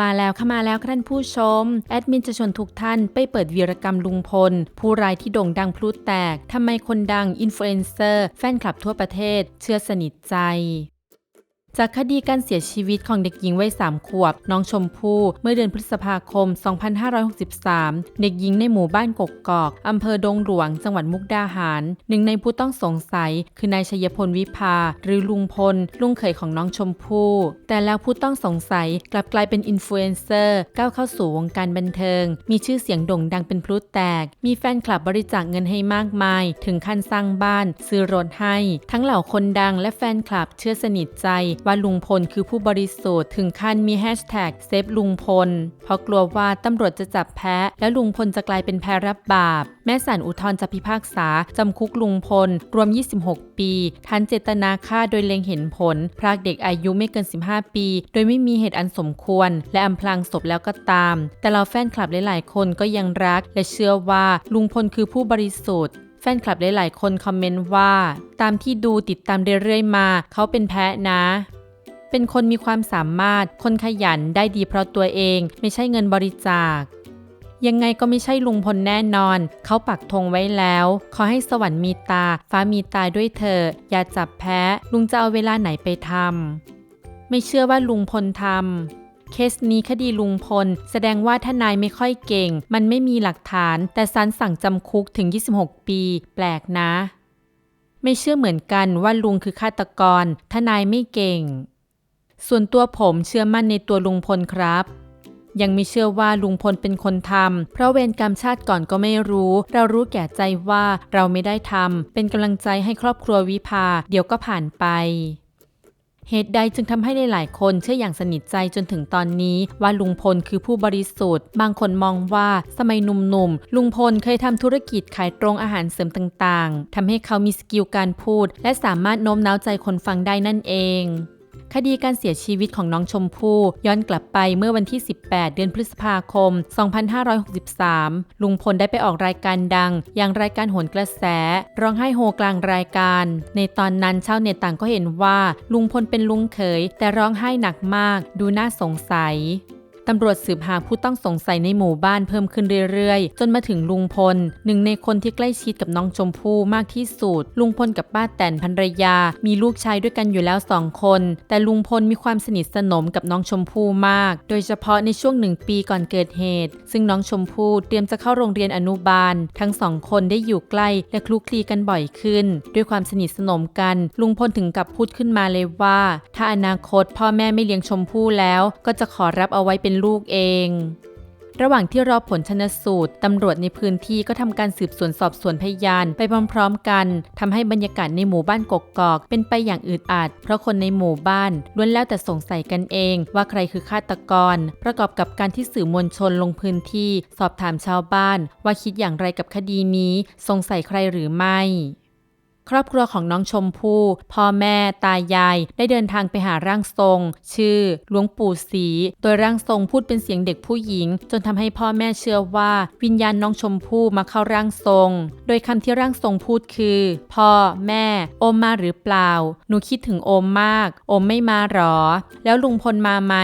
มาแล้วค่ะมาแล้วท่านผู้ชม แอดมินจะชวนทุกท่านไปเปิดวีรกรรมลุงพล ผู้รายที่โด่งดังพลุแตกทำไมคนดังอินฟลูเอนเซอร์ แฟนคลับทั่วประเทศ เชื่อสนิทใจ จากคดีการเสียชีวิตของเด็กหญิงวัยสามขวบ น้องชมพู่เมื่อเดือนพฤษภาคม 2563 เด็กหญิงในหมู่บ้านกกกอก อำเภอดงหลวง จังหวัดมุกดาหาร หนึ่งในผู้ต้องสงสัย คือนายชัยพลวิภา หรือลุงพล ลุงเขยของน้องชมพู่ แต่แล้วผู้ต้องสงสัยกลับกลายเป็นอินฟลูเอนเซอร์ก้าวเข้าสู่วงการบันเทิง มีชื่อเสียงโด่งดังเป็นพลุแตก มีแฟนคลับบริจาคเงินให้มากมาย ถึงขั้นสร้างบ้าน ซื้อรถให้ ทั้งเหล่าคนดังและแฟนคลับเชื่อสนิทใจว่าลุงพลคือผู้บริสุทธิ์ถึงขั้นมีแฮชแท็กเซฟลุงพล เพราะกลัวว่าตำรวจจะจับแพ้และลุงพลจะกลายเป็นแพ้รับบาป แม่ศาลอุทธรจะพิพากษา จำคุกลุงพล รวม 26 ปีทันเจตนาฆ่าโดยเล็งเห็นผล พรากเด็กอายุไม่เกิน 15 ปี โดยไม่มีเหตุอันสมควร และอำพรางศพแล้วก็ตาม แต่เราแฟนคลับหลาย ๆ คนก็ยังรัก และเชื่อว่าลุงพลคือผู้บริสุทธิ์ แฟนคลับหลายๆคนคอมเมนต์ว่า ตามที่ดูติดตามเรื่อยๆมา เขาเป็นแพ้นะ เป็นคนมีความสามารถ คนขยันได้ดีเพราะตัวเอง ไม่ใช่เงินบริจาค ยังไงก็ไม่ใช่ลุงพลแน่นอน เขาปักธงไว้แล้ว ขอให้สวรรค์มีตา ฟ้ามีตาด้วยเธอ อย่าจับแพ้ ลุงจะเอาเวลาไหนไปทำไม่เชื่อว่าลุงพลทำ เคสนี้คดีลุงพล แสดงว่าทนายไม่ค่อยเก่ง มันไม่มีหลักฐาน แต่ศาลสั่งจำคุกถึง 26 ปี แปลกนะ ไม่เชื่อเหมือนกันว่าลุงคือฆาตกร ทนายไม่เก่ง ส่วนตัวผมเชื่อมั่นในตัวลุงพลครับยังไม่เชื่อว่าลุงพลเป็นคนทำ เพราะเวรกรรมชาติก่อนก็ไม่รู้ เรารู้แก่ใจว่าเราไม่ได้ทำ เป็นกำลังใจให้ครอบครัววิภา เดี๋ยวก็ผ่านไป เหตุใดจึงทำให้หลายๆคนเชื่ออย่างสนิทใจจนถึงตอนนี้ว่าลุงพลคือผู้บริสุทธิ์ บางคนมองว่าสมัยหนุ่มๆ ลุงพลเคยทำธุรกิจขายตรงอาหารเสริมต่างๆทำให้เขามีสกิลการพูด และสามารถโน้มน้าวใจคนฟังได้นั่นเอง คดีการเสียชีวิตของน้องชมพู่ย้อนกลับไปเมื่อวันที่ 18 เดือนพฤษภาคม 2563 ลุงพลได้ไปออกรายการดัง อย่างรายการโหนกระแส ร้องไห้โฮกลางรายการ ในตอนนั้นชาวเน็ตต่างก็เห็นว่าลุงพลเป็นลุงเขยแต่ร้องไห้หนักมาก ดูน่าสงสัย ตำรวจสืบหาผู้ต้องสงสัยในหมู่บ้านเพิ่มขึ้นเรื่อยๆ จนมาถึงลุงพล หนึ่งในคนที่ใกล้ชิดกับน้องชมพู่มากที่สุด ลุงพลกับป้าแตนภรรยา มีลูกชายด้วยกันอยู่แล้วสองคน แต่ลุงพลมีความสนิทสนมกับน้องชมพู่มาก โดยเฉพาะในช่วงหนึ่งปีก่อนเกิดเหตุ ซึ่งน้องชมพู่เตรียมจะเข้าโรงเรียนอนุบาล ทั้งสองคนได้อยู่ใกล้และคลุกคลีกันบ่อยขึ้น ด้วยความสนิทสนมกัน ลุงพลถึงกับพูดขึ้นมาเลยว่า ถ้าอนาคตพ่อแม่ไม่เลี้ยงชมพู่แล้ว ก็จะขอรับเอาไว้เป็นลูกเอง ระหว่างที่รอผลชนสูตร ตำรวจในพื้นที่ก็ทำการสืบสวนสอบสวนพยานไปพร้อมๆกันทำให้บรรยากาศในหมู่บ้านกกอก เป็นไปอย่างอึดอัด เพราะคนในหมู่บ้านล้วนแล้วแต่สงสัยกันเอง ว่าใครคือฆาตกร ประกอบกับการที่สื่อมวลชนลงพื้นที่ สอบถามชาวบ้าน ว่าคิดอย่างไรกับคดีนี้ สงสัยใครหรือไม่ ครอบครัวของน้องชมพู่พ่อแม่ตายาย ได้เดินทางไปหาร่างทรง ชื่อหลวงปู่ศรีโดยร่างทรงพูดเป็นเสียงเด็กผู้หญิง จนทำให้พ่อแม่เชื่อว่า วิญญาณน้องชมพู่มาเข้าร่างทรง โดยคำที่ร่างทรงพูดคือ พ่อ แม่ โอมมาหรือเปล่า หนูคิดถึงโอมมาก โอมไม่มาหรอ แล้วลุงพลมาไหม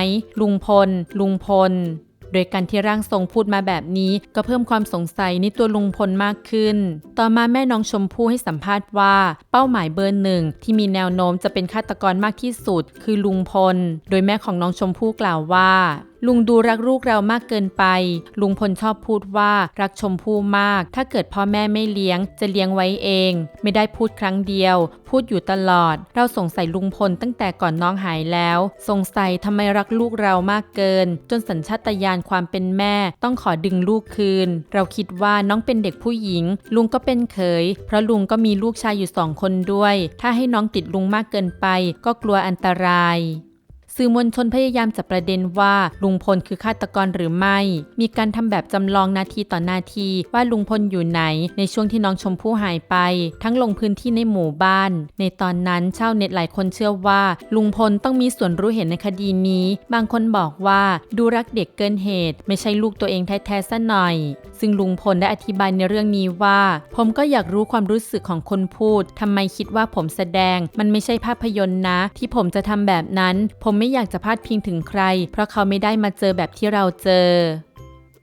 ลุงพล ลุงพล โดยการที่ร่างทรงพูดมาแบบนี้ ก็เพิ่มความสงสัยในตัวลุงพลมากขึ้น ต่อมาแม่น้องชมพู่ให้สัมภาษณ์ว่า เป้าหมายเบอร์หนึ่งที่มีแนวโน้มจะเป็นฆาตกรมากที่สุด คือลุงพล โดยแม่ของน้องชมพู่กล่าวว่า ลุงดูรักลูกเรามากเกินไป ลุงพลชอบพูดว่ารักชมพู่มาก ถ้าเกิดพ่อแม่ไม่เลี้ยง จะเลี้ยงไว้เอง ไม่ได้พูดครั้งเดียว พูดอยู่ตลอด เราสงสัยลุงพลตั้งแต่ก่อนน้องหายแล้ว สงสัยทำไมรักลูกเรามากเกิน จนสัญชาตญาณความเป็นแม่ ต้องขอดึงลูกคืน เราคิดว่าน้องเป็นเด็กผู้หญิง ลุงก็เป็นเขย เพราะลุงก็มีลูกชายอยู่สองคนด้วย ถ้าให้น้องติดลุงมากเกินไป ก็กลัวอันตราย สื่อมวลชนพยายามจับประเด็นว่าลุงพลคือฆาตกรหรือไม่ มีการทำแบบจำลองนาทีต่อนาทีว่าลุงพลอยู่ไหน ในช่วงที่น้องชมพู่หายไป ทั้งลงพื้นที่ในหมู่บ้าน ในตอนนั้นชาวเน็ตหลายคนเชื่อว่า ลุงพลต้องมีส่วนรู้เห็นในคดีนี้ บางคนบอกว่าดูรักเด็กเกินเหตุ ไม่ใช่ลูกตัวเองแท้ๆซะหน่อย ซึ่งลุงพลได้อธิบายในเรื่องนี้ว่า ผมก็อยากรู้ความรู้สึกของคนพูดทำไมคิดว่าผมแสดง มันไม่ใช่ภาพยนตร์นะ ที่ผมจะทำแบบนั้น ผมไม่อยากจะพาดพิงถึงใคร เพราะเขาไม่ได้มาเจอแบบที่เราเจอ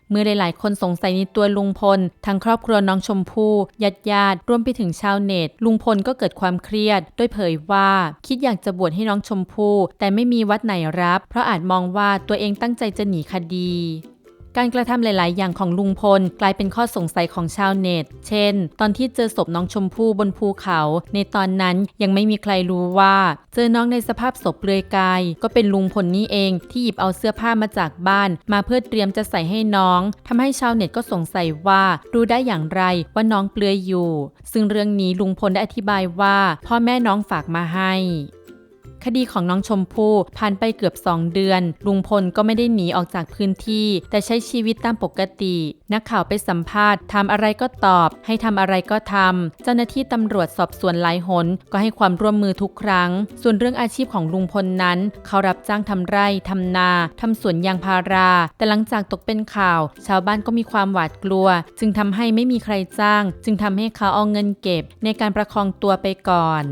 เมื่อหลายๆ คนสงสัยในตัวลุงพล ทั้งครอบครัวน้องชมพู่ญาติญาติรวมไปถึงชาวเน็ต ลุงพลก็เกิดความเครียด โดยเผยว่า คิดอยากจะบวชให้น้องชมพู่แต่ไม่มีวัดไหนรับ เพราะอาจมองว่าตัวเองตั้งใจจะหนีคดี การกระทำหลาย ๆ อย่างของลุงพล กลายเป็นข้อสงสัยของชาวเน็ต เช่น ตอนที่เจอศพน้องชมพู่บนภูเขา ในตอนนั้นยังไม่มีใครรู้ว่า เจอน้องในสภาพศพเปลือยกาย ก็เป็นลุงพลนี่เองที่หยิบเอาเสื้อผ้ามาจากบ้าน มาเพื่อเตรียมจะใส่ให้น้องทำให้ชาวเน็ตก็สงสัยว่า รู้ได้อย่างไรว่าน้องเปลือยอยู่ ซึ่งเรื่องนี้ลุงพลได้อธิบายว่า พ่อแม่น้องฝากมาให้ คดีของน้องชมพู่ผ่านไปเกือบ 2 เดือน ลุงพลก็ไม่ได้หนีออกจากพื้นที่ แต่ใช้ชีวิตตามปกติ นักข่าวไปสัมภาษณ์ทำอะไรก็ตอบ ให้ทำอะไรก็ทำเจ้าหน้าที่ตำรวจสอบสวนหลายหน ก็ให้ความร่วมมือทุกครั้ง ส่วนเรื่องอาชีพของลุงพลนั้น เขารับจ้างทำไร่ทำนาทำสวนยางพารา แต่หลังจากตกเป็นข่าว ชาวบ้านก็มีความหวาดกลัว จึงทำให้ไม่มีใครจ้าง จึงทำให้เขาเอาเงินเก็บ ในการประคองตัวไปก่อน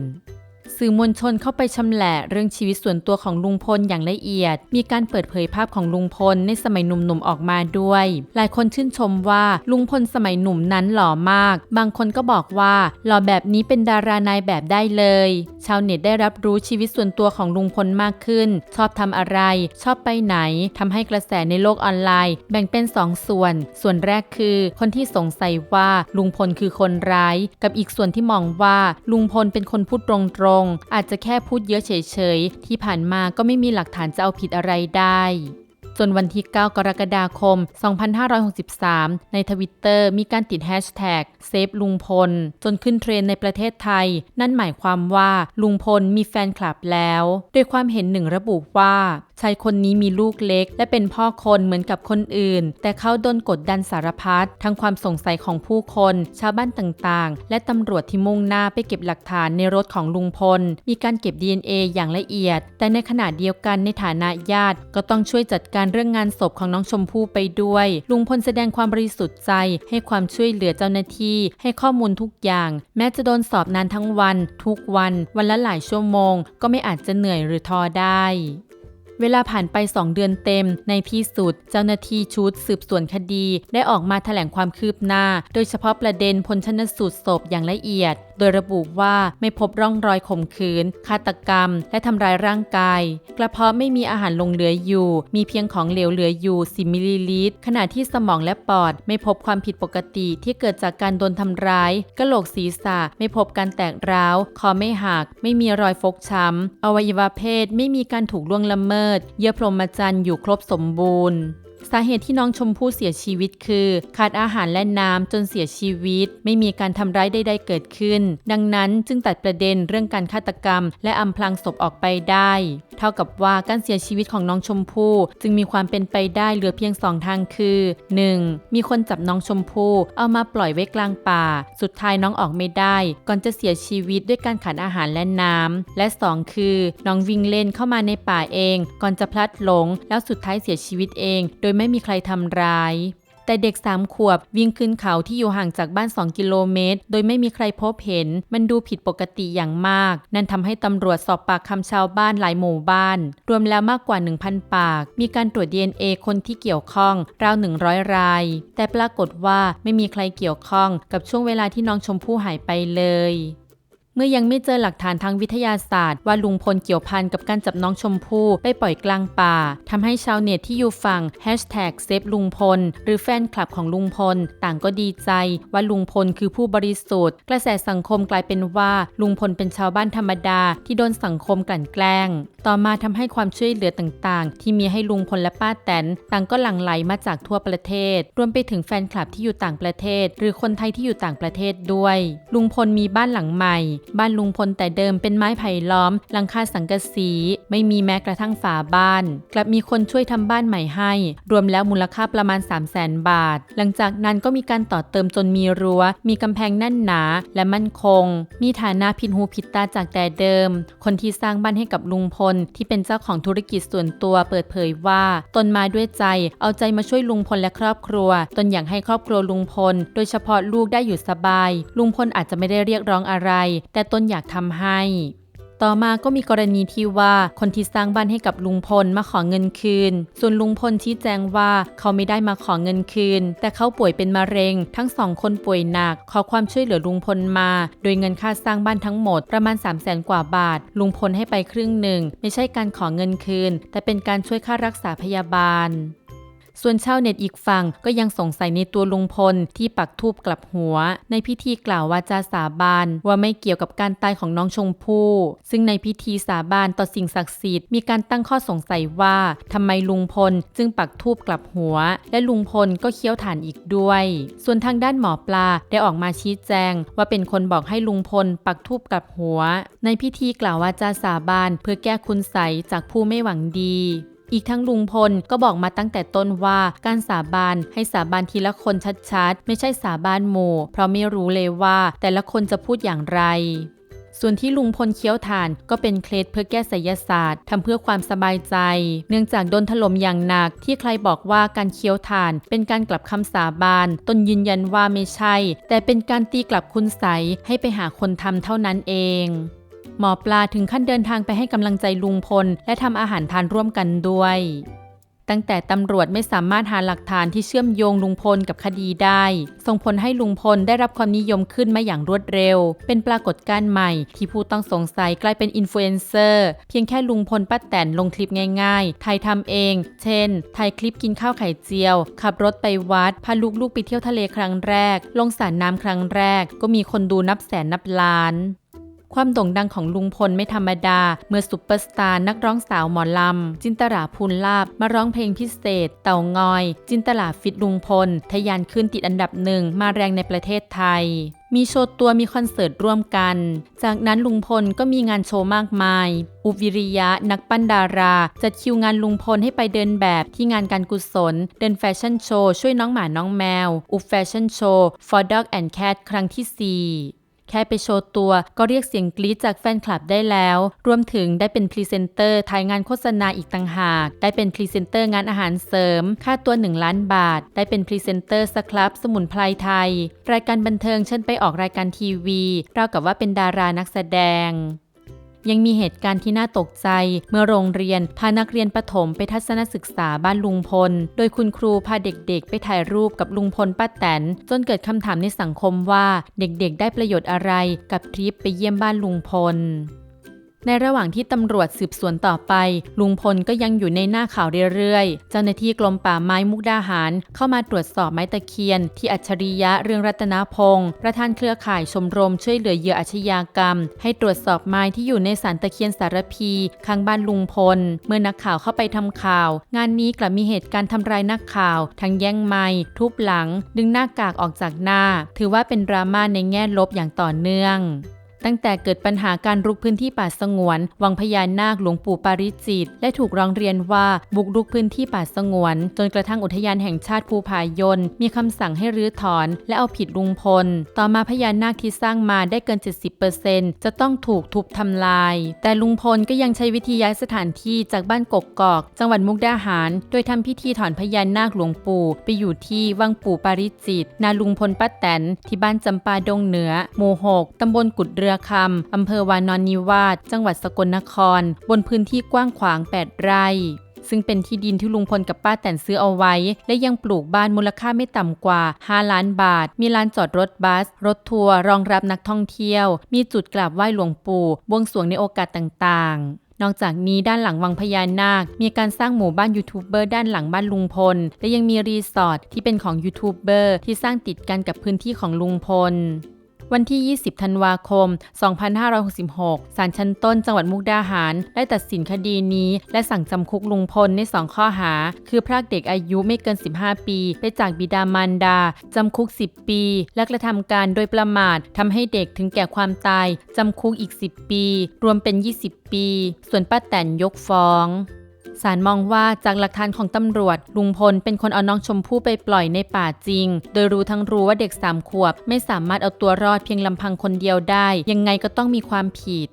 สื่อมวลชนเข้าไปชำแหละเรื่องชีวิตส่วนตัวของลุงพลอย่างละเอียด มีการเปิดเผยภาพของลุงพลในสมัยหนุ่มๆออกมาด้วย หลายคนชื่นชมว่าลุงพลสมัยหนุ่มนั้นหล่อมาก บางคนก็บอกว่าหล่อแบบนี้เป็นดารานายแบบได้เลย ชาวเน็ตได้รับรู้ชีวิตส่วนตัวของลุงพลมากขึ้น ชอบทำอะไร ชอบไปไหนทำให้กระแสในโลกออนไลน์ แบ่งเป็นสองส่วน ส่วนแรกคือคนที่สงสัยว่าลุงพลคือคนร้าย กับอีกส่วนที่มองว่าลุงพลเป็นคนพูดตรงง อาจจะแค่พูดเยอะเฉยๆ ที่ผ่านมาก็ไม่มีหลักฐานจะเอาผิดอะไรได้จนวันที่ 9 กรกฎาคม 2563 ในทวิตเตอร์มีการติดแฮชแท็กเซฟลุงพล จนขึ้นเทรนในประเทศไทย นั่นหมายความว่าลุงพลมีแฟนคลับแล้ว โดยความเห็นหนึ่งระบุว่า ชายคนนี้มีลูกเล็ก และเป็นพ่อคนเหมือนกับคนอื่น แต่เขาโดนกดดันสารพัดทั้งความสงสัยของผู้คน ชาวบ้านต่างๆ และตำรวจที่มุ่งหน้าไปเก็บหลักฐานในรถของลุงพล มีการเก็บ DNA อย่างละเอียด แต่ในขณะเดียวกันในฐานะญาติ ก็ต้องช่วยจัดการเรื่องงานศพของน้องชมพู่ไปด้วย ลุงพลแสดงความบริสุทธิ์ใจ ให้ความช่วยเหลือเจ้าหน้าที่ ให้ข้อมูลทุกอย่าง แม้จะโดนสอบนานทั้งวัน ทุกวัน วันละหลายชั่วโมง ก็ไม่อาจจะเหนื่อยหรือท้อได้ เวลาผ่านไป 2 เดือนเต็ม ในที่สุด เจ้าหน้าที่ชุดสืบสวนคดี ได้ออกมาแถลงความคืบหน้า โดยเฉพาะประเด็นผลชนสูตรศพอย่างละเอียดโดยระบุว่าไม่พบร่องรอยข่มขืนฆาตกรรม และทำร้ายร่างกาย กระเพาะไม่มีอาหารลงเหลืออยู่ มีเพียงของเหลวเหลืออยู่ 10 มิลลิลิตร ขณะที่สมองและปอดไม่พบความผิดปกติที่เกิดจากการโดนทำร้าย กระโหลกศีรษะไม่พบการแตกร้าว คอไม่หัก ไม่มีรอยฟกช้ำ อวัยวะเพศไม่มีการถูกล่วงละเมิด เยื่อพรหมจรรย์อยู่ครบสมบูรณ์ สาเหตุที่น้องชมพู่เสียชีวิตคือ ขาดอาหารและน้ำจนเสียชีวิต ไม่มีการทำร้ายใดๆเกิดขึ้น ดังนั้นจึงตัดประเด็นเรื่องการฆาตกรรม และอำพรางศพออกไปได้ เท่ากับว่าการเสียชีวิตของน้องชมพู่จึงมีความเป็นไปได้เหลือเพียงสองทางคือ 1. มีคนจับน้องชมพู่เอามาปล่อยไว้กลางป่า สุดท้ายน้องออกไม่ได้ ก่อนจะเสียชีวิตด้วยการขาดอาหารและน้ำและ 2 คือ น้องวิ่งเล่นเข้ามาในป่าเอง ก่อนจะพลัดหลง แล้วสุดท้ายเสียชีวิตเอง โดยไม่มีใครทำร้าย แต่เด็กสามขวบวิ่งขึ้นเขาที่อยู่ห่างจากบ้าน 2 กิโลเมตร โดยไม่มีใครพบเห็น มันดูผิดปกติอย่างมาก นั่นทำให้ตำรวจสอบปากคำชาวบ้านหลายหมู่บ้าน รวมแล้วมากกว่า 1,000 ปาก มีการตรวจ DNA คนที่เกี่ยวข้องราว100 ราย แต่ปรากฏว่าไม่มีใครเกี่ยวข้องกับช่วงเวลาที่น้องชมพู่หายไปเลย เมื่อยังไม่เจอหลักฐานทางวิทยาศาสตร์ ว่าลุงพลเกี่ยวพันกับการจับน้องชมพู่ไปปล่อยกลางป่าทำให้ชาวเน็ตที่อยู่ฝั่งแฮชแท็กเซฟลุงพล หรือแฟนคลับของลุงพล ต่างก็ดีใจว่าลุงพลคือผู้บริสุทธิ์ กระแสสังคมกลายเป็นว่าลุงพลเป็นชาวบ้านธรรมดาที่โดนสังคมกลั่นแกล้ง ต่อมาทำให้ความช่วยเหลือต่างๆ ที่มีให้ลุงพลและป้าแตนต่างก็หลั่งไหลมาจากทั่วประเทศ รวมไปถึงแฟนคลับที่อยู่ต่างประเทศ หรือคนไทยที่อยู่ต่างประเทศด้วย ลุงพลมีบ้านหลังใหม่บ้านลุงพลแต่เดิมเป็นไม้ไผ่ล้อม หลังคาสังกะสี ไม่มีแม้กระทั่งฝาบ้าน กลับมีคนช่วยทำบ้านใหม่ให้ รวมแล้วมูลค่าประมาณ 3 0 0แสนบาท หลังจากนั้นก็มีการต่อเติมจนมีรั้ว มีกำแพงแน่นหนา และมั่นคง มีฐานะผิดหูผิดตาจากแต่เดิม คนที่สร้างบ้านให้กับลุงพล ที่เป็นเจ้าของธุรกิจส่วนตัวเปิดเผยว่า ตนมาด้วยใจ เอาใจมาช่วยลุงพลและครอบครัว ตนอยากให้ครอบครัวลุงพล โดยเฉพาะลูกได้อยู่สบาย ลุงพลอาจจะไม่ได้เรียกร้องอะไรแต่ตนอยากทำให้ ต่อมาก็มีกรณีที่ว่าคนที่สร้างบ้านให้กับลุงพลมาขอเงินคืน ส่วนลุงพลชี้แจงว่าเขาไม่ได้มาขอเงินคืน แต่เขาป่วยเป็นมะเร็ง ทั้งสองคนป่วยหนัก ขอความช่วยเหลือลุงพลมา โดยเงินค่าสร้างบ้านทั้งหมดประมาณ 3 0 0แสนกว่าบาท ลุงพลให้ไปครึ่งหนึ่ง ไม่ใช่การขอเงินคืน แต่เป็นการช่วยค่ารักษาพยาบาล ส่วนชาวเน็ตอีกฝั่งก็ยังสงสัยในตัวลุงพลที่ปักทูบกลับหัว ในพิธีกล่าววาจาสาบานว่าไม่เกี่ยวกับการตายของน้องชมพู่ซึ่งในพิธีสาบานต่อสิ่งศักดิ์สิทธิ์มีการตั้งข้อสงสัยว่าทำไมลุงพลจึงปักทูบกลับหัว และลุงพลก็เคี้ยวถ่านอีกด้วย ส่วนทางด้านหมอปลาได้ออกมาชี้แจง ว่าเป็นคนบอกให้ลุงพลปักทูบกลับหัว ในพิธีกล่าววาจาสาบานเพื่อแก้คุณใสยจากผู้ไม่หวังดี อีกทั้งลุงพลก็บอกมาตั้งแต่ต้นว่าการสาบานให้สาบานทีละคนชัดๆ ไม่ใช่สาบานหมู่เพราะไม่รู้เลยว่าแต่ละคนจะพูดอย่างไรส่วนที่ลุงพลเคี้ยวถ่านก็เป็นเคล็ดเพื่อแก้ไสยศาสตร์ทำเพื่อความสบายใจ เนื่องจากโดนถล่มอย่างหนักที่ใครบอกว่าการเคี้ยวถ่าน เป็นการกลับคำสาบานตนยืนยันว่าไม่ใช่ แต่เป็นการตีกลับคุณใสให้ไปหาคนทำเท่านั้นเอง หมอปลาถึงขั้นเดินทางไปให้กำลังใจลุงพล และทำอาหารทานร่วมกันด้วย ตั้งแต่ตำรวจไม่สามารถหาหลักฐานที่เชื่อมโยงลุงพลกับคดีได้ ส่งผลให้ลุงพลได้รับความนิยมขึ้นมาอย่างรวดเร็ว เป็นปรากฏการณ์ใหม่ที่ผู้ต้องสงสัยกลายเป็นอินฟลูเอนเซอร์เพียงแค่ลุงพลป้าแตนลงคลิปง่ายๆไทยทำเอง เช่นไทยคลิปกินข้าวไข่เจียว ขับรถไปวัดพาลูกๆไปเที่ยวทะเลครั้งแรก ลงสระน้ำครั้งแรก ก็มีคนดูนับแสนนับล้าน ความโด่งดังของลุงพลไม่ธรรมดา เมื่อซุปเปอร์สตาร์นักร้องสาวหมอลำ จินตราภูลลาบมาร้องเพลงพิเศษ เต่างอย จินตลาฟิตลุงพลทะยานขึ้นติดอันดับหนึ่งมาแรงในประเทศไทยมีโชว์ตัวมีคอนเสิร์ตร่วมกัน จากนั้นลุงพลก็มีงานโชว์มากมาย อุบวิริยะนักปั้นดาราจัดคิวงานลุงพลให้ไปเดินแบบที่งานการกุศล เดินแฟชั่นโชว์ช่วยน้องหมาน้องแมว อุบแฟชั่นโชว์ for dog and cat ครั้งที่ 4 แค่ไปโชว์ตัวก็เรียกเสียงกรี๊ดจากแฟนคลับได้แล้ว รวมถึงได้เป็นพรีเซนเตอร์ถ่ายงานโฆษณาอีกต่างหาก ได้เป็นพรีเซนเตอร์งานอาหารเสริม ค่าตัว 1 ล้านบาท ได้เป็นพรีเซนเตอร์สครับสมุนไพรไทย รายการบันเทิงเช่นไปออกรายการทีวี เรากับว่าเป็นดารานักแสดง ยังมีเหตุการณ์ที่น่าตกใจ เมื่อโรงเรียนพานักเรียนประถมไปทัศนศึกษาบ้านลุงพล โดยคุณครูพาเด็กๆ ไปถ่ายรูปกับลุงพลป้าแตน จนเกิดคำถามในสังคมว่าเด็กๆ ได้ประโยชน์อะไรกับทริปไปเยี่ยมบ้านลุงพล ในระหว่างที่ตำรวจสืบสวนต่อไป ลุงพลก็ยังอยู่ในหน้าข่าวเรื่อยๆ เจ้าหน้าที่กรมป่าไม้มุกดาหาร เข้ามาตรวจสอบไม้ตะเคียน ที่อัจฉริยะเรืองรัตนพงศ์ประธานเครือข่ายชมรมช่วยเหลือเหยื่ออาชญากรรม ให้ตรวจสอบไม้ที่อยู่ในสารตะเคียนสารพีข้างบ้านลุงพล เมื่อนักข่าวเข้าไปทำข่าว งานนี้กลับมีเหตุการณ์ทำร้ายนักข่าว ทั้งแย่งไม้ทุบหลัง ดึงหน้ากากออกจากหน้า ถือว่าเป็นดราม่าในแง่ลบอย่างต่อเนื่อง ตั้งแต่เกิดปัญหาการรุกพื้นที่ป่าสงวน วังพญานาคหลวงปู่ปาริจิต และถูกร้องเรียนว่าบุกรุกพื้นที่ป่าสงวน จนกระทั่งอุทยานแห่งชาติภูผายน มีคำสั่งให้รื้อถอน และเอาผิดลุงพล ต่อมาพญานาคที่สร้างมาได้เกิน 70%จะต้องถูกทุบทำลาย แต่ลุงพลก็ยังใช้วิธีย้ายสถานที่จากบ้านกกอก จังหวัดมุกดาหาร โดยทำพิธีถอนพญานาคหลวงปู่ ไปอยู่ที่วังปู่ปาริจิต นาลุงพลป้าแตนที่บ้านจำปาดงเหนือหมู่หกตำบลกุดเรือคำอำเภอวานอนนิวาสจังหวัดสกลนคร บนพื้นที่กว้างขวาง 8 ไร่ซึ่งเป็นที่ดินที่ลุงพลกับป้าแตนซื้อเอาไว้ และยังปลูกบ้านมูลค่าไม่ต่ำกว่า 5 ล้านบาท มีลานจอดรถบัส รถทัวร์รองรับนักท่องเที่ยว มีจุดกราบไหว้หลวงปู่บวงสรวงในโอกาสต่างๆ นอกจากนี้ด้านหลังวังพญานาค มีการสร้างหมู่บ้านยูทูบเบอร์ด้านหลังบ้านลุงพล และยังมีรีสอร์ทที่เป็นของยูทูบเบอร์ที่สร้างติดกันกับพื้นที่ของลุงพล วันที่ 20 ธันวาคม 2566 ศาลชั้นต้นจังหวัดมุกดาหาร ได้ตัดสินคดีนี้ และสั่งจำคุกลุงพลใน 2 ข้อหา คือพรากเด็กอายุไม่เกิน 15 ปี ไปจากบิดามารดา จำคุก 10 ปี และกระทำการโดยประมาททำให้เด็กถึงแก่ความตาย จำคุกอีก 10 ปี รวมเป็น 20 ปี ส่วนป้าแตนยกฟ้อง ศาลมองว่าจากหลักฐานของตำรวจ ลุงพลเป็นคนเอาน้องชมพู่ไปปล่อยในป่าจริง โดยรู้ทั้งรู้ว่าเด็กสามขวบ ไม่สามารถเอาตัวรอดเพียงลำพังคนเดียวได้ ยังไงก็ต้องมีความผิด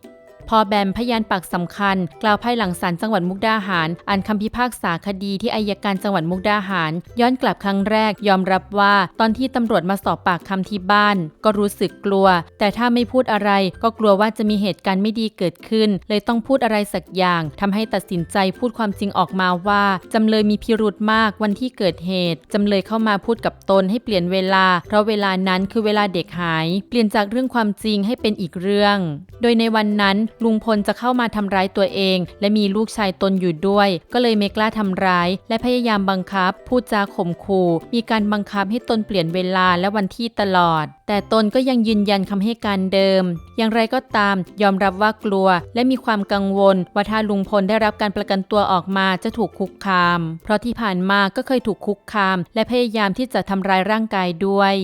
พอแบมพยานปากสำคัญ กล่าวภายหลังศาลจังหวัดมุกดาหาร อ่านคำพิพากษาคดีที่อายการจังหวัดมุกดาหาร ย้อนกลับครั้งแรก ยอมรับว่าตอนที่ตำรวจมาสอบปากคำที่บ้าน ก็รู้สึกกลัว แต่ถ้าไม่พูดอะไรก็กลัวว่าจะมีเหตุการณ์ไม่ดีเกิดขึ้น เลยต้องพูดอะไรสักอย่างทำให้ตัดสินใจพูดความจริงออกมาว่าจำเลยมีพิรุธมากวันที่เกิดเหตุจำเลยเข้ามาพูดกับตนให้เปลี่ยนเวลา เพราะเวลานั้นคือเวลาเด็กหาย เปลี่ยนจากเรื่องความจริงให้เป็นอีกเรื่อง โดยในวันนั้นลุงพลจะเข้ามาทำร้ายตัวเอง และมีลูกชายตนอยู่ด้วย ก็เลยไม่กล้าทำร้าย และพยายามบังคับ พูดจาข่มขู่ มีการบังคับให้ตนเปลี่ยนเวลาและวันที่ตลอด แต่ตนก็ยังยืนยันคำให้การเดิม อย่างไรก็ตาม ยอมรับว่ากลัว และมีความกังวล ว่าถ้าลุงพลได้รับการประกันตัวออกมาจะถูกคุกคาม เพราะที่ผ่านมาก็เคยถูกคุกคาม และพยายามที่จะทำร้ายร่างกายด้วย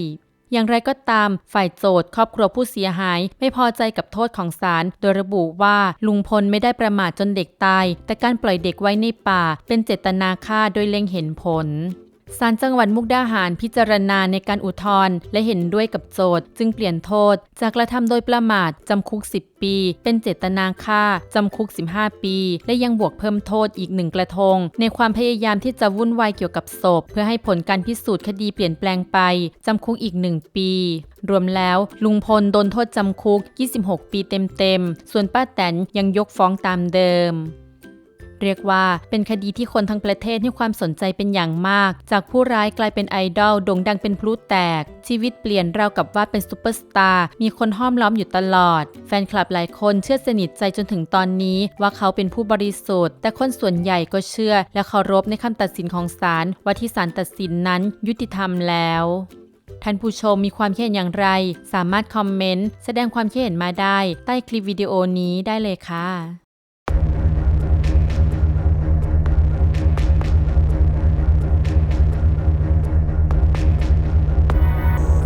อย่างไรก็ตาม ฝ่ายโจทย์ครอบครัวผู้เสียหายไม่พอใจกับโทษของศาลโดยระบุว่าลุงพลไม่ได้ประมาทจนเด็กตาย แต่การปล่อยเด็กไว้ในป่า เป็นเจตนาฆ่าโดยเล็งเห็นผล ศาลจังหวัดมุกดาหารพิจารณาในการอุทธรณ์และเห็นด้วยกับโจทย์ จึงเปลี่ยนโทษ จากกระทำโดยประมาทจำคุก 10 ปี เป็นเจตนาฆ่าจำคุก 15 ปี และยังบวกเพิ่มโทษอีกหนึ่งกระทง ในความพยายามที่จะวุ่นวายเกี่ยวกับศพ เพื่อให้ผลการพิสูจน์คดีเปลี่ยนแปลงไปจำคุกอีก1ปี รวมแล้วลุงพลโดนโทษจำคุก 26 ปีเต็มๆส่วนป้าแตนยังยกฟ้องตามเดิม เรียกว่าเป็นคดีที่คนทั้งประเทศให้ความสนใจเป็นอย่างมาก จากผู้ร้ายกลายเป็นไอดอลโด่งดังเป็นพลุแตก ชีวิตเปลี่ยนราวกับว่าเป็นซูเปอร์สตาร์มีคนห้อมล้อมอยู่ตลอด แฟนคลับหลายคนเชื่อสนิทใจจนถึงตอนนี้ว่าเขาเป็นผู้บริสุทธิ์ แต่คนส่วนใหญ่ก็เชื่อ และเคารพในคำตัดสินของศาลว่าที่ศาลตัดสินนั้นยุติธรรมแล้วท่านผู้ชมมีความคิดเห็นอย่างไร สามารถคอมเมนต์ แสดงความคิดเห็นมาได้ ใต้คลิปวิดีโอนี้ได้เลยค่ะ